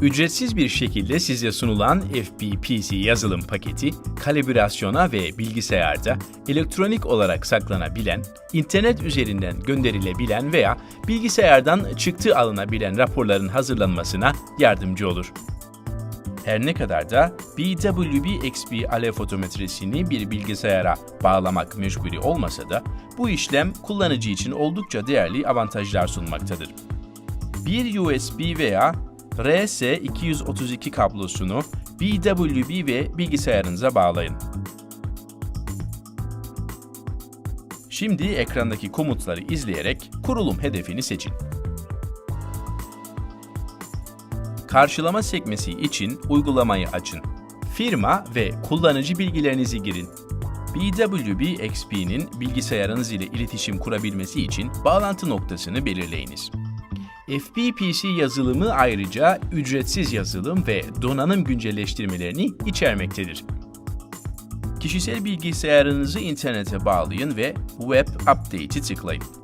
Ücretsiz bir şekilde size sunulan FBPC yazılım paketi, kalibrasyona ve bilgisayarda elektronik olarak saklanabilen, internet üzerinden gönderilebilen veya bilgisayardan çıktı alınabilen raporların hazırlanmasına yardımcı olur. Her ne kadar da BWB XP alev fotometresini bir bilgisayara bağlamak meşgulü olmasa da bu işlem kullanıcı için oldukça değerli avantajlar sunmaktadır. Bir USB veya RS232 kablosunu BWB ve bilgisayarınıza bağlayın. Şimdi ekrandaki komutları izleyerek kurulum hedefini seçin. Karşılama sekmesi için uygulamayı açın. Firma ve kullanıcı bilgilerinizi girin. BWB XP'nin bilgisayarınız ile iletişim kurabilmesi için bağlantı noktasını belirleyiniz. FBPC yazılımı ayrıca ücretsiz yazılım ve donanım güncelleştirmelerini içermektedir. Kişisel bilgisayarınızı internete bağlayın ve Web Update'i tıklayın.